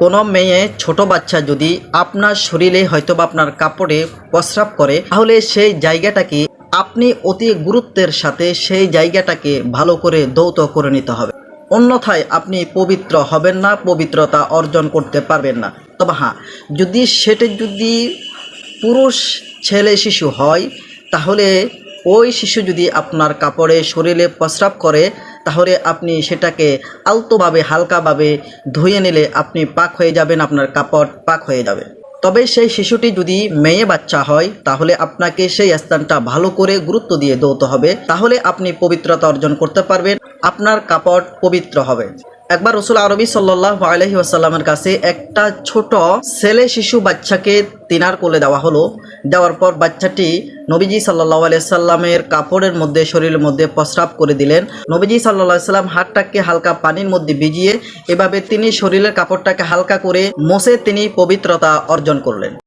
কোনো মেয়ে ছোট বাচ্চা যদি আপনার শরীরে হয়তো বা আপনার কাপড়ে প্রস্রাব করে, তাহলে সেই জায়গাটাকে আপনি অতি গুরুত্বের সাথে সেই জায়গাটাকে ভালো করে দৌত করে নিতে হবে। অন্যথায় আপনি পবিত্র হবেন না, পবিত্রতা অর্জন করতে পারবেন না। তবে হ্যাঁ যদি সেটা যদি পুরুষ ছেলে শিশু হয়, তাহলে ওই শিশু যদি আপনার কাপড়ে শরীরে প্রস্রাব করে তাহলে আপনি সেটাকে আলতোভাবে, হালকাভাবে ধুয়ে নিলে আপনি পাক হয়ে যাবেন, আপনার কাপড় পাক হয়ে যাবে। তবে সেই শিশুটি যদি মেয়ে বাচ্চা হয়, তাহলে আপনাকে সেই স্থানটা ভালো করে গুরুত্ব দিয়ে দৌতে হবে। তাহলে আপনি পবিত্রতা অর্জন করতে পারবেন, আপনার কাপড় পবিত্র হবে। একবার রসুল আরবি সাল্লাহ আলহি আসাল্লামের কাছে একটা ছোট ছেলে শিশু বাচ্চাকে তিনার কোলে দেওয়া হলো। দেওয়ার পর বাচ্চাটি নবীজি সাল্লাহ আলিয়াল্লামের কাপড়ের মধ্যে, শরীরের মধ্যে প্রস্রাব করে দিলেন। নবীজি সাল্লাহ সাল্লাম হাতটাকে হালকা পানির মধ্যে ভিজিয়ে এভাবে তিনি শরীরের কাপড়টাকে হালকা করে মোছে তিনি পবিত্রতা অর্জন করলেন।